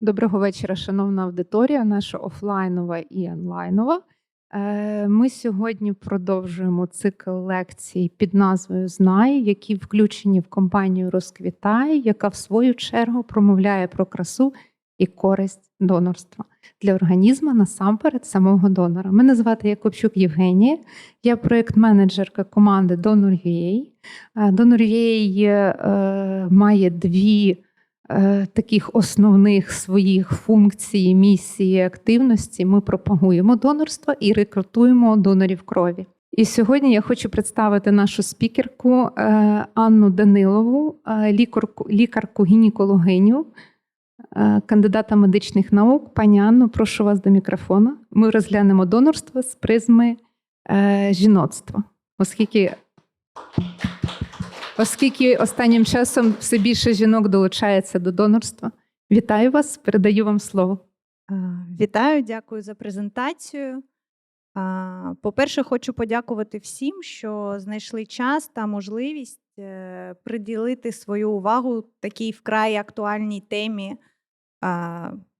Доброго вечора, шановна аудиторія, наша офлайнова і онлайнова. Е, Ми сьогодні продовжуємо цикл лекцій під назвою Знай, які включені в компанію Розквітай, яка в свою чергу промовляє про красу і користь донорства для організму насамперед самого донора. Мене звати Якобчук Євгенія, я проєкт-менеджерка команди Donor.ua. Е, Donor.ua е, має дві е, таких основних своїх функцій, місії, активності ми пропагуємо донорство і рекрутуємо донорів крові. І сьогодні я хочу представити нашу спікерку е, Анну Данилову, е, лікарку, лікарку гінекологиню, е, кандидата медичних наук. Пані Анно, прошу вас до мікрофона. Ми розглянемо донорство з призми е, жіноцтва, оскільки Оскільки останнім часом все більше жінок долучається до донорства. Вітаю вас, передаю вам слово. Вітаю, дякую за презентацію. По-перше, хочу подякувати всім, що знайшли час та можливість е, приділити свою увагу такій вкрай актуальній темі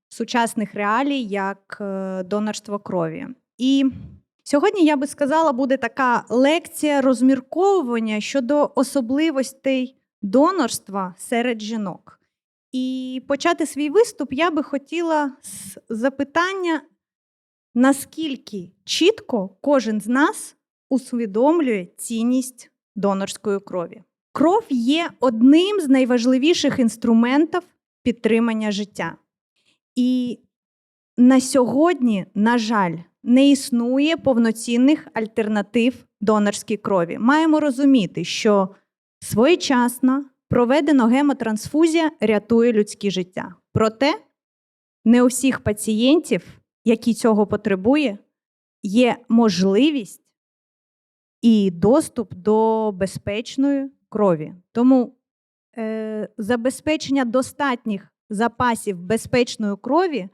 сучасних реалій, як е, донорство крові. І сьогодні я би сказала, буде така лекція розмірковування щодо особливостей донорства серед жінок. І почати свій виступ я би хотіла з запитання, наскільки чітко кожен з нас усвідомлює цінність донорської крові. Кров є одним з найважливіших інструментів підтримання життя. І на сьогодні, на жаль, не існує повноцінних альтернатив донорській крові. Маємо розуміти, що своєчасно проведена гемотрансфузія рятує людське життя. Проте не у всіх пацієнтів, які цього потребує, є можливість і доступ до безпечної крові. Тому е, забезпечення достатніх запасів безпечної крові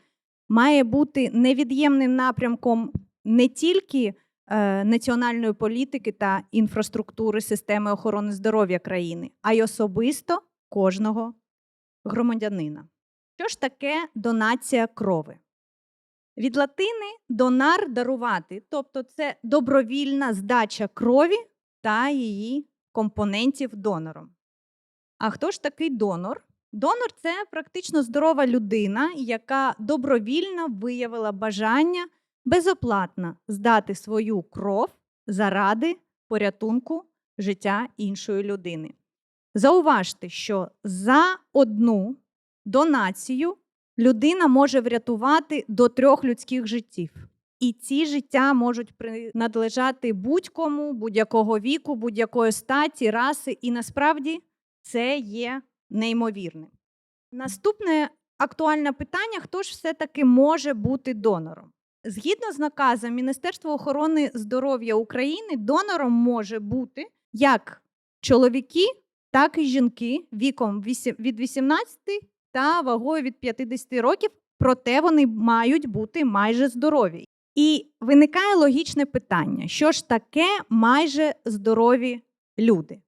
має бути невід'ємним напрямком не тільки е, національної політики та інфраструктури системи охорони здоров'я країни, а й особисто кожного громадянина. Що ж таке донація крови? Від латини донар дарувати, тобто це добровільна здача крові та її компонентів донором. А хто ж такий донор? Донор це практично здорова людина, яка добровільно виявила бажання безоплатно здати свою кров заради порятунку життя іншої людини. Зауважте, що за одну донацію людина може врятувати до трьох людських життів. І ці життя можуть принадлежати будь-кому, будь-якого віку, будь-якої статі, раси, і насправді це є неймовірним. Наступне актуальне питання: хто ж все-таки може бути донором? Згідно з наказом Міністерства охорони здоров'я України, донором може бути як чоловіки, так і жінки віком від 18 та вагою від 50 років, проте вони мають бути майже здорові. І виникає логічне питання: що ж таке майже здорові люди?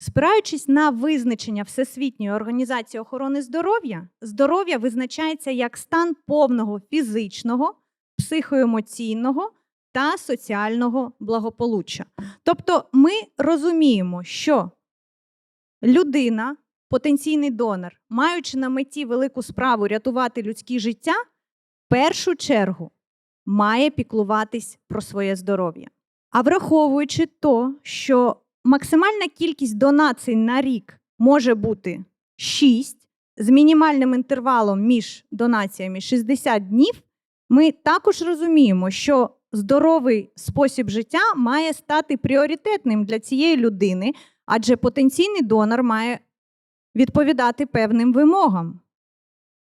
Спираючись на визначення Всесвітньої організації охорони здоров'я, здоров'я визначається як стан повного фізичного, психоемоційного та соціального благополуччя. Тобто ми розуміємо, що людина, потенційний донор, маючи на меті велику справу рятувати людське життя, в першу чергу має піклуватись про своє здоров'я. А враховуючи то, що максимальна кількість донацій на рік може бути 6 з мінімальним інтервалом між донаціями 60 днів, ми також розуміємо, що здоровий спосіб життя має стати пріоритетним для цієї людини, адже потенційний донор має відповідати певним вимогам.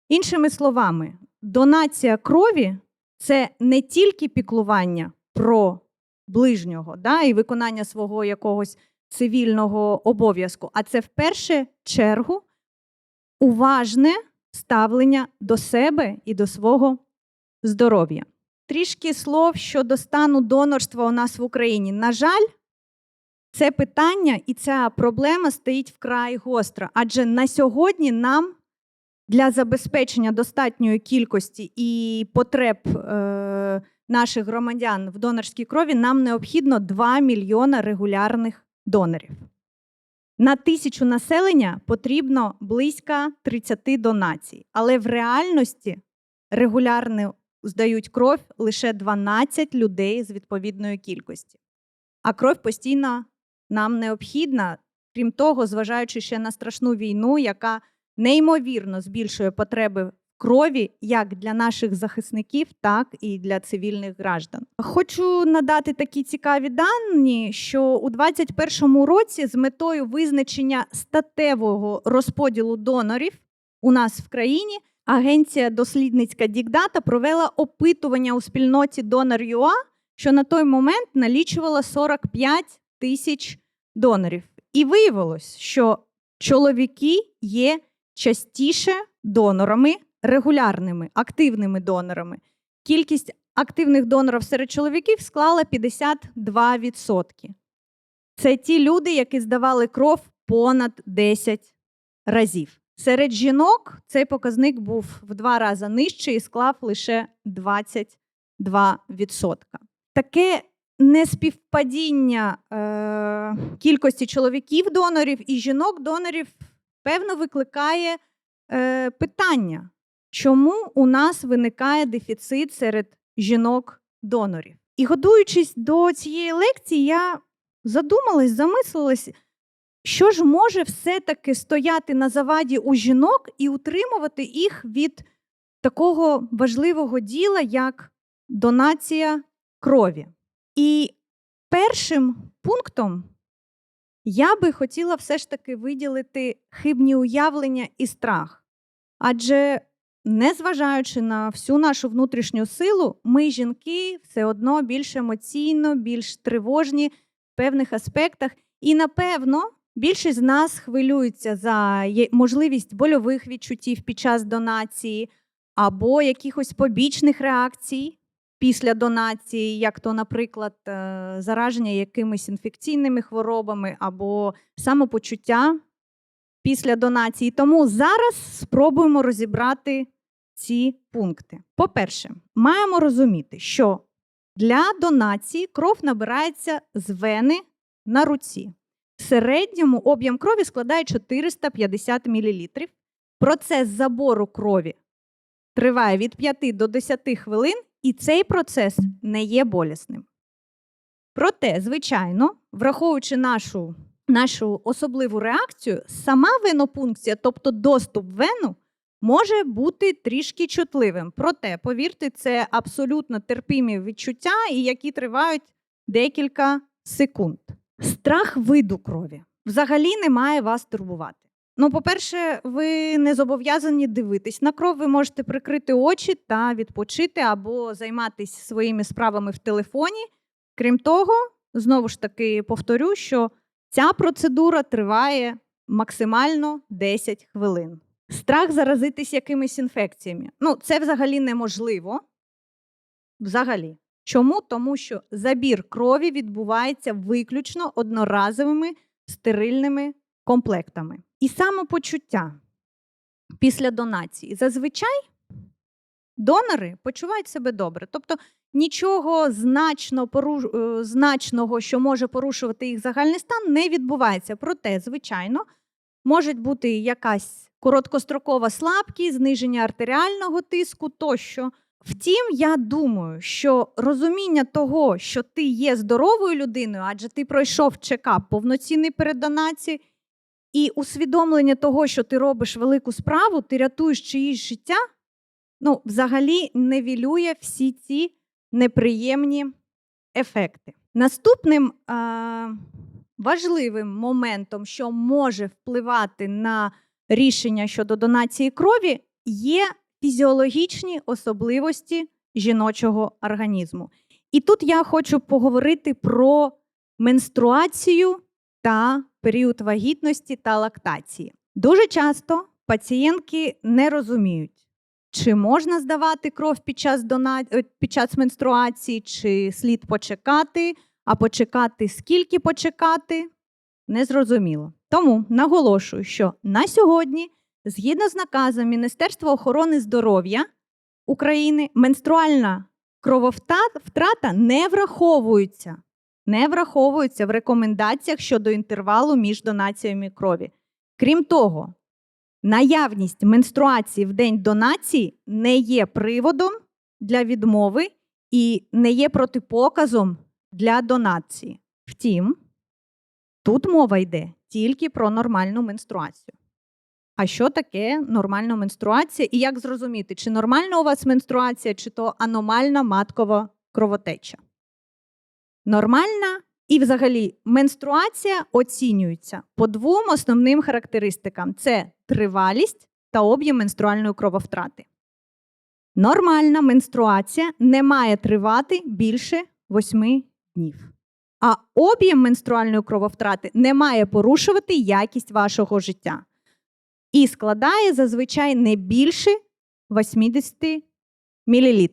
Іншими словами, донація крові це не тільки піклування про ближнього да, і виконання свого якогось цивільного обов'язку, а це в першу чергу уважне ставлення до себе і до свого здоров'я. Трішки слов щодо стану донорства у нас в Україні. На жаль, це питання і ця проблема стоїть вкрай гостро, адже на сьогодні нам для забезпечення достатньої кількості і потреб е, наших громадян в донорській крові нам необхідно 2 мільйона регулярних донорів. На тисячу населення потрібно близько 30 донацій, але в реальності регулярно здають кров лише 12 людей з відповідної кількості. А кров постійно нам необхідна, крім того, зважаючи ще на страшну війну, яка неймовірно збільшує потреби крові як для наших захисників, так і для цивільних граждан. Хочу надати такі цікаві дані, що у 2021 році з метою визначення статевого розподілу донорів у нас в країні агенція дослідницька Дікдата провела опитування у спільноті Donor.ua, що на той момент налічувала 45 тисяч донорів. І виявилось, що чоловіки є частіше донорами, регулярними, активними донорами. Кількість активних донорів серед чоловіків склала 52%. Це ті люди, які здавали кров понад 10 разів. Серед жінок цей показник був в два рази нижчий і склав лише 22%. Таке неспівпадіння е, кількості чоловіків-донорів і жінок-донорів, певно, викликає е, питання, чому у нас виникає дефіцит серед жінок-донорів. І готуючись до цієї лекції, я задумалась, замислилась, що ж може все-таки стояти на заваді у жінок і утримувати їх від такого важливого діла, як донація крові. І першим пунктом я би хотіла все ж таки виділити хибні уявлення і страх. Адже, незважаючи на всю нашу внутрішню силу, ми, жінки, все одно більш емоційно, більш тривожні в певних аспектах. І, напевно, більшість з нас хвилюється за можливість больових відчуттів під час донації або якихось побічних реакцій після донації, як то, наприклад, е, зараження якимись інфекційними хворобами або самопочуття після донації. Тому зараз спробуємо розібрати ці пункти. По-перше, маємо розуміти, що для донації кров набирається з вени на руці. В середньому об'єм крові складає 450 мл. Процес забору крові триває від 5 до 10 хвилин, і цей процес не є болісним. Проте, звичайно, враховуючи нашу, нашу особливу реакцію, сама венопункція, тобто доступ вену, може бути трішки чутливим. Проте, повірте, це абсолютно терпімі відчуття, і які тривають декілька секунд. Страх виду крові взагалі не має вас турбувати. Ну, по-перше, ви не зобов'язані дивитись на кров. Ви можете прикрити очі та відпочити або займатися своїми справами в телефоні. Крім того, знову ж таки повторю, що ця процедура триває максимально 10 хвилин. Страх заразитись якимись інфекціями. Ну, це взагалі неможливо. Взагалі. Чому? Тому що забір крові відбувається виключно одноразовими стерильними комплектами. І самопочуття після донації. Зазвичай донори почувають себе добре. Тобто нічого значно поруш... е, значного, що може порушувати їх загальний стан, не відбувається. Проте, звичайно, може бути якась короткострокова слабкість, зниження артеріального тиску тощо. Втім, я думаю, що розуміння того, що ти є здоровою людиною, адже ти пройшов чекап повноцінний перед донацією, і усвідомлення того, що ти робиш велику справу, ти рятуєш чиїсь життя, ну, взагалі невілює всі ці неприємні ефекти. Наступним е- важливим моментом, що може впливати на рішення щодо донації крові, є фізіологічні особливості жіночого організму. І тут я хочу поговорити про менструацію та період вагітності та лактації. Дуже часто пацієнтки не розуміють, чи можна здавати кров під час, дона... е, під час менструації, чи слід почекати, а почекати скільки почекати, незрозуміло. Тому наголошую, що на сьогодні згідно з наказом Міністерства охорони здоров'я України, менструальна крововтрата не враховується. Не враховується в рекомендаціях щодо інтервалу між донаціями крові. Крім того, наявність менструації в день донації не є приводом для відмови і не є протипоказом для донації. Втім, тут мова йде тільки про нормальну менструацію. А що таке нормальна менструація? І як зрозуміти, чи нормальна у вас менструація, чи то аномальна маткова кровотеча? Нормальна і взагалі менструація оцінюється по двом основним характеристикам: це тривалість та об'єм менструальної крововтрати. Нормальна менструація не має тривати більше 8 днів. А об'єм менструальної крововтрати не має порушувати якість вашого життя і складає зазвичай не більше 80 мл.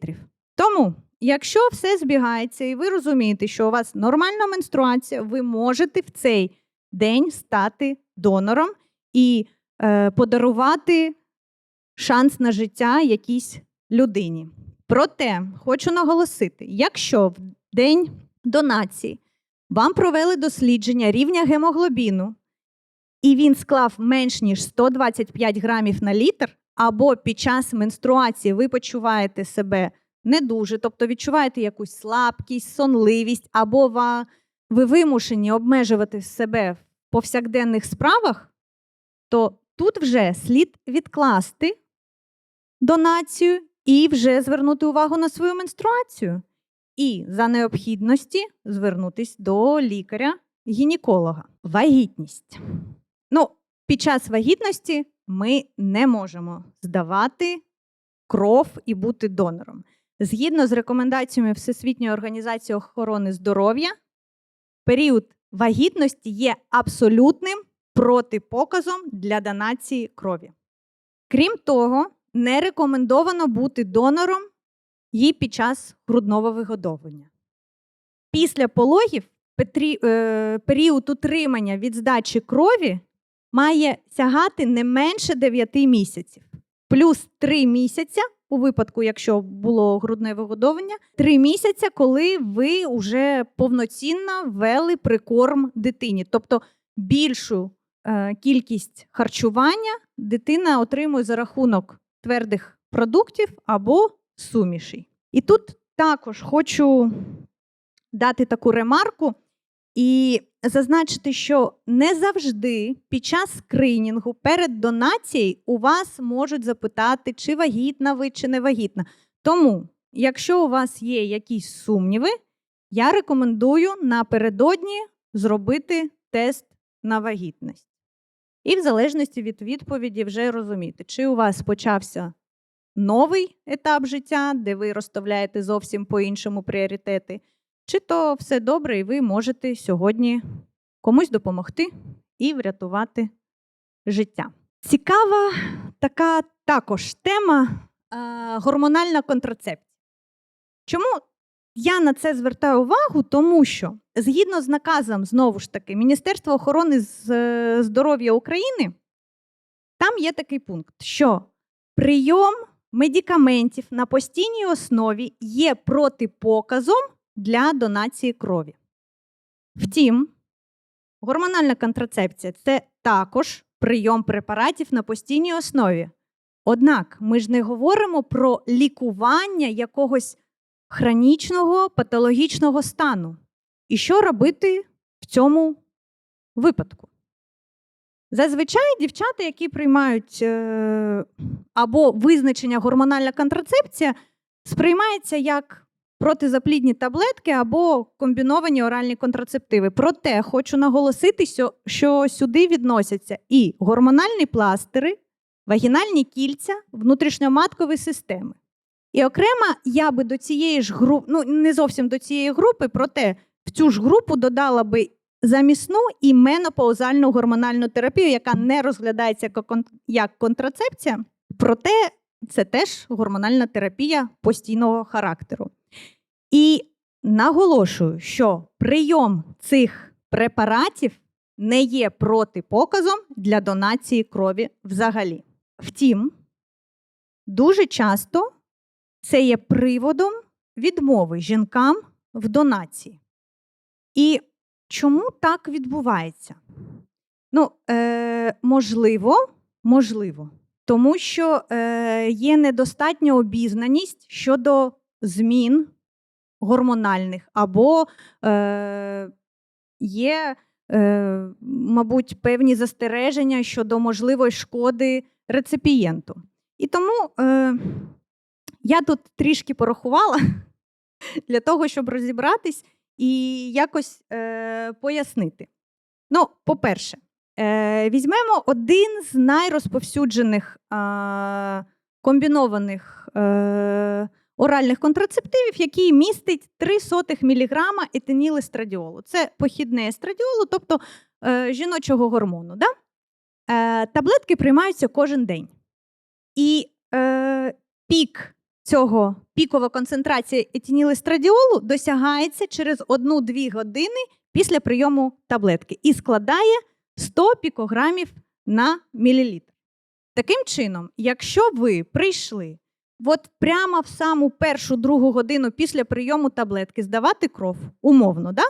Тому, якщо все збігається і ви розумієте, що у вас нормальна менструація, ви можете в цей день стати донором і е, подарувати шанс на життя якійсь людині. Проте хочу наголосити: якщо в день донації вам провели дослідження рівня гемоглобіну, і він склав менш ніж 125 грамів на літр, або під час менструації ви почуваєте себе не дуже, тобто відчуваєте якусь слабкість, сонливість, або ви вимушені обмежувати себе в повсякденних справах, то тут вже слід відкласти донацію і вже звернути увагу на свою менструацію. І за необхідності звернутись до лікаря-гінеколога. Вагітність. Ну, під час вагітності ми не можемо здавати кров і бути донором. Згідно з рекомендаціями Всесвітньої організації охорони здоров'я, період вагітності є абсолютним протипоказом для донації крові. Крім того, не рекомендовано бути донором їй під час грудного вигодовування. Після пологів е, період утримання від здачі крові має сягати не менше 9 місяців, плюс 3 місяця у випадку, якщо було грудне вигодовування, 3 місяця, коли ви вже повноцінно ввели прикорм дитині. Тобто більшу е, кількість харчування дитина отримує за рахунок твердих продуктів або сумішей. І тут також хочу дати таку ремарку і зазначити, що не завжди під час скринінгу перед донацією у вас можуть запитати, чи вагітна ви, чи не вагітна. Тому, якщо у вас є якісь сумніви, я рекомендую напередодні зробити тест на вагітність. І в залежності від відповіді вже розуміти, чи у вас почався новий етап життя, де ви розставляєте зовсім по-іншому пріоритети, чи то все добре, і ви можете сьогодні комусь допомогти і врятувати життя. Цікава така також тема гормональна контрацепція. Чому я на це звертаю увагу? Тому що згідно з наказом, знову ж таки, Міністерства охорони е, здоров'я України, там є такий пункт, що прийом медикаментів на постійній основі є протипоказом для донації крові. Втім, гормональна контрацепція це також прийом препаратів на постійній основі. Однак ми ж не говоримо про лікування якогось хронічного патологічного стану. І що робити в цьому випадку? Зазвичай дівчата, які приймають е, або визначення гормональна контрацепція, сприймається як протизаплідні таблетки або комбіновані оральні контрацептиви. Проте хочу наголосити, що- сюди відносяться і гормональні пластири, вагінальні кільця, внутрішньоматкові системи. І окремо я би до цієї ж групи, ну не зовсім до цієї групи, проте в цю ж групу додала би замісну і менопаузальну гормональну терапію, яка не розглядається як контрацепція, проте це теж гормональна терапія постійного характеру. І наголошую, що прийом цих препаратів не є протипоказом для донації крові взагалі. Втім, дуже часто це є приводом відмови жінкам в донації. І чому так відбувається? Ну, е, можливо, можливо, тому що е, є недостатня обізнаність щодо змін гормональних, або е, є, е, мабуть, певні застереження щодо можливої шкоди реципієнту. І тому е, я тут трішки порахувала для того, щоб розібратись і якось е, пояснити. Ну, по-перше, е, візьмемо один з найрозповсюджених е, комбінованих оральних контрацептивів, який містить 0,03 мг етинілестрадіолу. Це похідне естрадіолу, тобто е, жіночого гормону. Да? Е, таблетки приймаються кожен день. І е, пік цього пікова концентрація етинілестрадіолу досягається через 1-2 години після прийому таблетки і складає 100 пікограмів на мілілітр. Таким чином, якщо ви прийшли от прямо в саму першу другу годину після прийому таблетки здавати кров, умовно, да?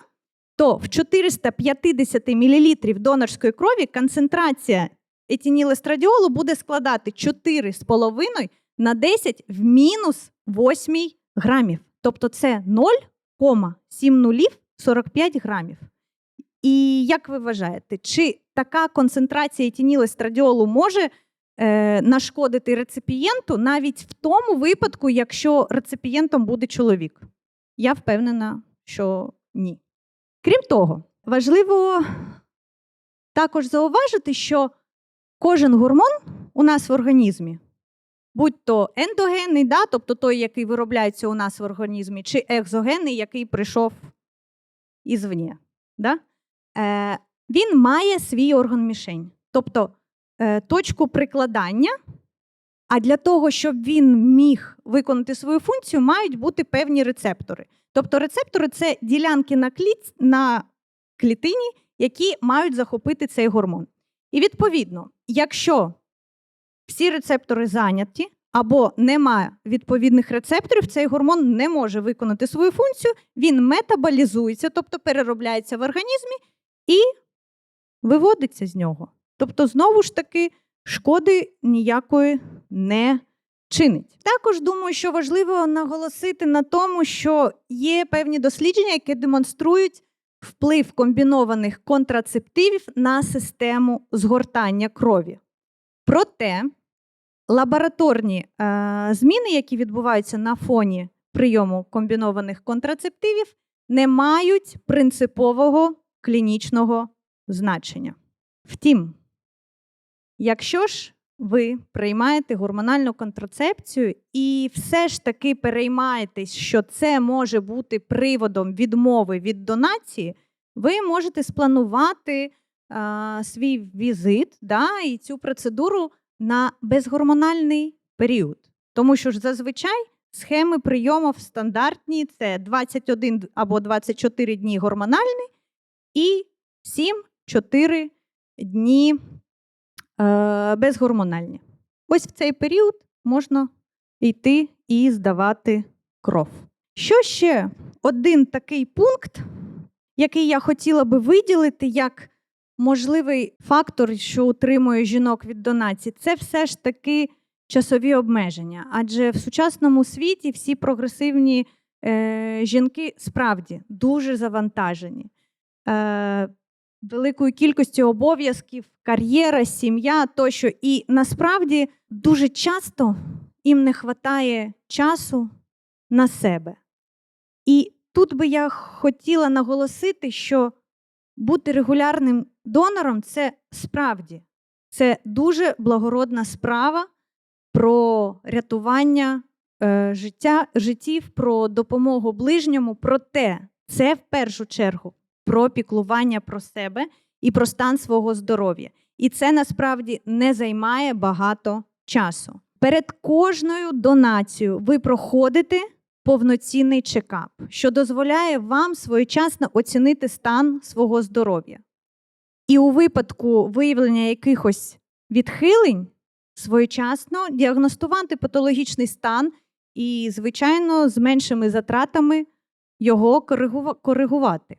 то в 450 мл донорської крові концентрація етинілестрадіолу буде складати 4,5 на 10 в мінус 8 грамів. Тобто це 0,7045 грамів. І як ви вважаєте, чи така концентрація етинілестрадіолу може нашкодити реципієнту навіть в тому випадку, якщо реципієнтом буде чоловік? Я впевнена, що ні. Крім того, важливо також зауважити, що кожен гормон у нас в організмі, будь то ендогенний, да, тобто той, який виробляється у нас в організмі, чи екзогенний, який прийшов ізвні, да, е, він має свій орган мішень, тобто е, точку прикладання. А для того, щоб він міг виконати свою функцію, мають бути певні рецептори. Тобто рецептори це ділянки на, кліт... на клітині, які мають захопити цей гормон. І відповідно, якщо всі рецептори зайняті або немає відповідних рецепторів, цей гормон не може виконати свою функцію, він метаболізується, тобто переробляється в організмі і виводиться з нього. Тобто, знову ж таки, шкоди ніякої не чинить. Також думаю, що важливо наголосити на тому, що є певні дослідження, які демонструють вплив комбінованих контрацептивів на систему згортання крові. Проте лабораторні е, зміни, які відбуваються на фоні прийому комбінованих контрацептивів, не мають принципового клінічного значення. Втім, якщо ж ви приймаєте гормональну контрацепцію і все ж таки переймаєтесь, що це може бути приводом відмови від донації, ви можете спланувати а, свій візит да, і цю процедуру на безгормональний період. Тому що ж зазвичай схеми прийому стандартні це 21 або 24 дні гормональний і 7-4 дні безгормональні. Ось в цей період можна йти і здавати кров. Що ще один такий пункт, який я хотіла би виділити як можливий фактор, що утримує жінок від донації, це все ж таки часові обмеження. Адже в сучасному світі всі прогресивні е, жінки справді дуже завантажені. Е, великою кількістю обов'язків, кар'єра, сім'я тощо. І насправді дуже часто їм не вистачає часу на себе. І тут би я хотіла наголосити, що бути регулярним донором це справді це дуже благородна справа про рятування е, життя, життів, про допомогу ближньому. Проте це в першу чергу про піклування про себе і про стан свого здоров'я. І це насправді не займає багато часу. Перед кожною донацією ви проходите повноцінний чекап, що дозволяє вам своєчасно оцінити стан свого здоров'я. І у випадку виявлення якихось відхилень, своєчасно діагностувати патологічний стан і, звичайно, з меншими затратами його коригувати.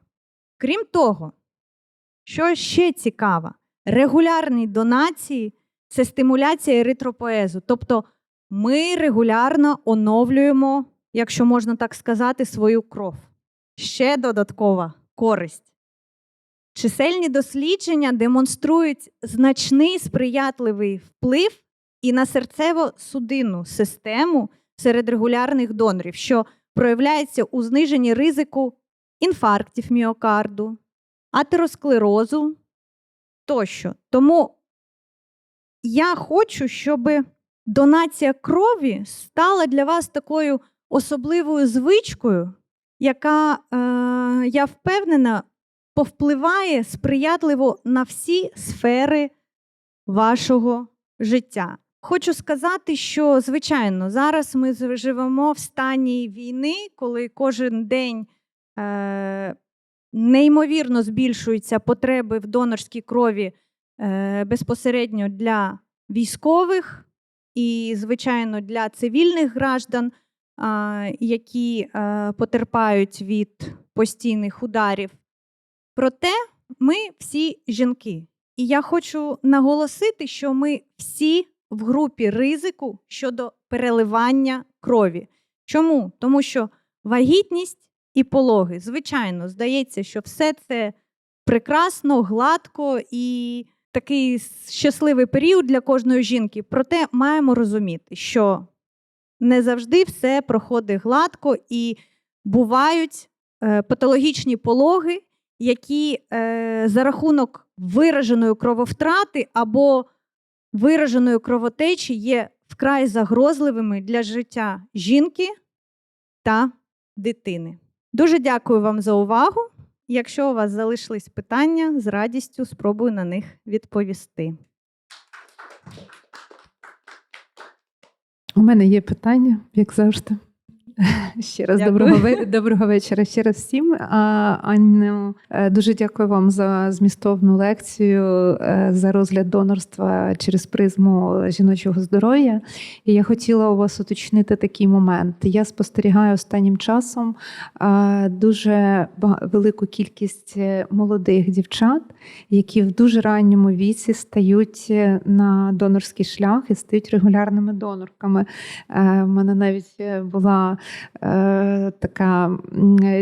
Крім того, що ще цікаво, регулярні донації це стимуляція еритропоезу. Тобто ми регулярно оновлюємо, якщо можна так сказати, свою кров. Ще додаткова користь. Чисельні дослідження демонструють значний сприятливий вплив і на серцево-судинну систему серед регулярних донорів, що проявляється у зниженні ризику інфарктів міокарду, атеросклерозу тощо. Тому я хочу, щоб донація крові стала для вас такою особливою звичкою, яка, е, я впевнена, повпливає сприятливо на всі сфери вашого життя. Хочу сказати, що звичайно зараз ми живемо в стані війни, коли кожен день неймовірно збільшуються потреби в донорській крові е, безпосередньо для військових і, звичайно, для цивільних граждан, які е, потерпають від постійних ударів. Проте ми всі жінки. І я хочу наголосити, що ми всі в групі ризику щодо переливання крові. Чому? Тому що вагітність і пологи, звичайно, здається, що все це прекрасно, гладко і такий щасливий період для кожної жінки. Проте маємо розуміти, що не завжди все проходить гладко і бувають е, патологічні пологи, які е, за рахунок вираженої крововтрати або вираженої кровотечі є вкрай загрозливими для життя жінки та дитини. Дуже дякую вам за увагу. Якщо у вас залишились питання, з радістю спробую на них відповісти. У мене є питання, як завжди. Ще раз Дякую. доброго, доброго вечора ще раз всім. Анну, е, дуже дякую вам за змістовну лекцію, е, за розгляд донорства через призму жіночого здоров'я. І я хотіла у вас уточнити такий момент. Я спостерігаю останнім часом е, дуже велику кількість молодих дівчат, які в дуже ранньому віці стають на донорський шлях і стають регулярними донорками. В мене навіть була е, така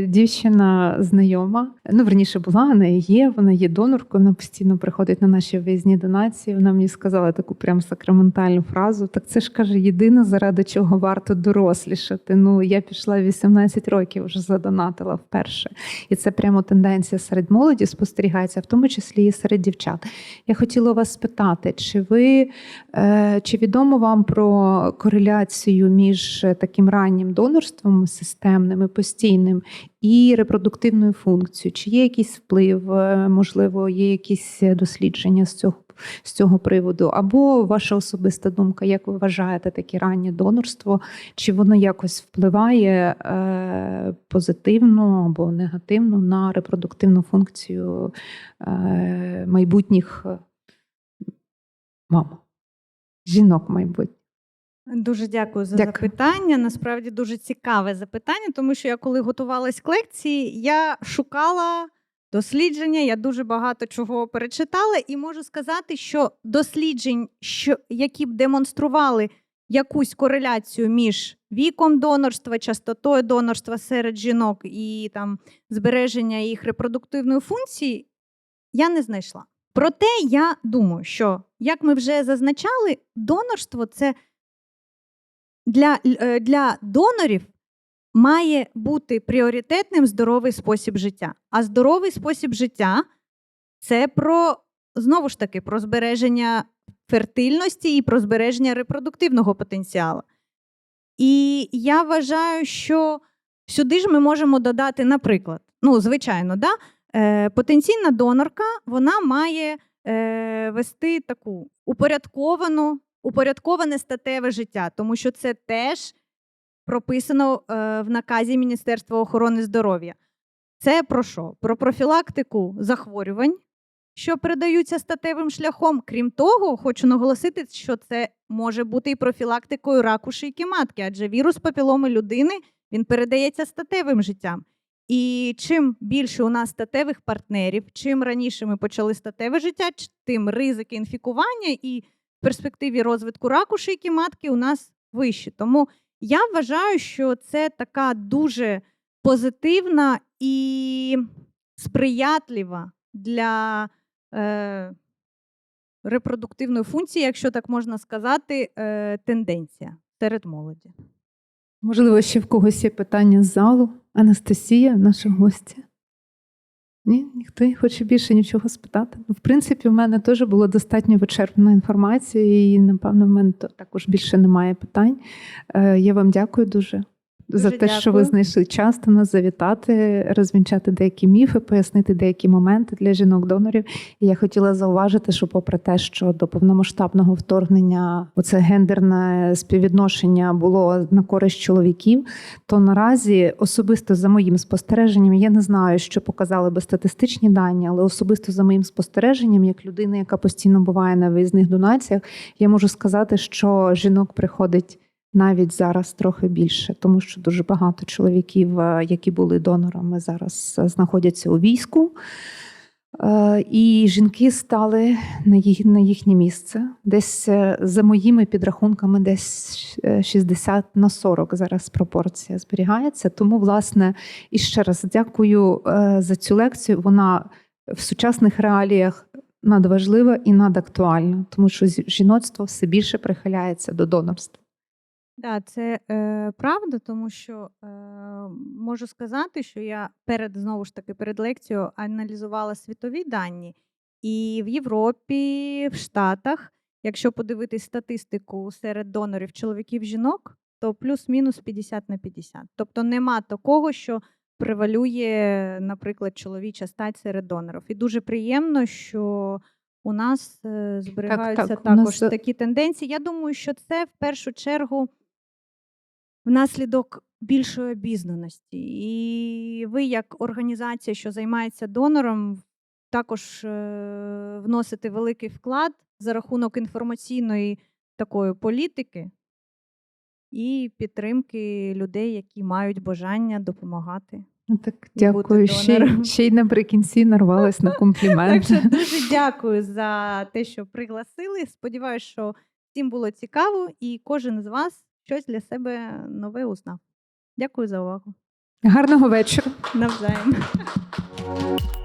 дівчина знайома. Ну, верніше була, вона і є, вона є доноркою, вона постійно приходить на наші виїзні донації. Вона мені сказала таку прям сакраментальну фразу. Так це ж каже, єдине, заради чого варто дорослішати. Ну, я пішла 18 років, вже задонатила вперше. І це прямо тенденція серед молоді спостерігається, в тому числі і серед дівчат. Я хотіла вас спитати, чи ви Е, Чи відомо вам про кореляцію між е, таким раннім донорством системним і постійним і репродуктивною функцією? Чи є якийсь вплив, е, можливо, є якісь дослідження з цього, з цього приводу? Або ваша особиста думка, як ви вважаєте таке раннє донорство? Чи воно якось впливає е, позитивно або негативно на репродуктивну функцію е, майбутніх мам? Жінок майбутніх. Дуже дякую за Дякую. запитання. Насправді дуже цікаве запитання, тому що я коли готувалась к лекції, я шукала дослідження, я дуже багато чого перечитала, і можу сказати, що досліджень, що, які б демонстрували якусь кореляцію між віком донорства, частотою донорства серед жінок і там збереження їх репродуктивної функції, я не знайшла. Проте я думаю, що як ми вже зазначали, донорство це для, е, для донорів має бути пріоритетним здоровий спосіб життя. А здоровий спосіб життя це про знову ж таки про збереження фертильності і про збереження репродуктивного потенціалу. І я вважаю, що сюди ж ми можемо додати, наприклад, ну, звичайно, да, е, потенційна донорка вона має е, вести таку упорядковану, упорядковане статеве життя, тому що це теж прописано е, в наказі Міністерства охорони здоров'я. Це про що? Про профілактику захворювань, що передаються статевим шляхом. Крім того, хочу наголосити, що це може бути і профілактикою раку шийки матки, адже вірус папіломи людини він передається статевим життям. І чим більше у нас статевих партнерів, чим раніше ми почали статеве життя, тим ризики інфікування і перспективі розвитку раку шийки матки у нас вищі. Тому я вважаю, що це така дуже позитивна і сприятлива для е, репродуктивної функції, якщо так можна сказати, е, тенденція серед молоді. Можливо, ще в когось є питання з залу. Анастасія, наша гостя. Ні, ніхто не хоче більше нічого спитати. Ну, в принципі, в мене теж було достатньо вичерпної інформації, і, напевно, в мене також більше немає питань. Е, Я вам дякую дуже. За Дуже те, що ви знайшли час до нас завітати, розвінчати деякі міфи, пояснити деякі моменти для жінок-донорів. І я хотіла зауважити, що, попри те, що до повномасштабного вторгнення оце гендерне співвідношення було на користь чоловіків, то наразі особисто за моїм спостереженням, я не знаю, що показали би статистичні дані, але особисто за моїм спостереженням, як людина, яка постійно буває на виїзних донаціях, я можу сказати, що жінок приходить. Навіть зараз трохи більше, тому що дуже багато чоловіків, е, які були донорами, зараз е, знаходяться у війську. Е, І жінки стали на їх, на їхнє місце. Десь за моїми підрахунками, десь е, 60 на 40 зараз пропорція зберігається. Тому, власне, і ще раз дякую за цю лекцію. Вона в сучасних реаліях надважлива і надактуальна, тому що жіноцтво все більше прихиляється до донорства. Да, це е, правда, тому що е, можу сказати, що я перед знову ж таки перед лекцією аналізувала світові дані, і в Європі, в Штатах, якщо подивитись статистику серед донорів чоловіків жінок, то плюс-мінус 50 на 50. Тобто нема такого, що превалює, наприклад, чоловіча стать серед донорів. І дуже приємно, що у нас е, зберігаються так, у нас, також е, такі тенденції. Я думаю, що це в першу чергу внаслідок більшої обізнаності. І ви, як організація, що займається донором, також е, вносите великий вклад за рахунок інформаційної такої політики і підтримки людей, які мають бажання допомагати. Ну, Так, дякую. Ще, ще й наприкінці нарвалась на Так комплімент. що дуже дякую за те, що пригласили. Сподіваюсь, що всім було цікаво, і кожен з вас щось для себе нове узнав. Дякую за увагу. Гарного вечора. Навзаєм.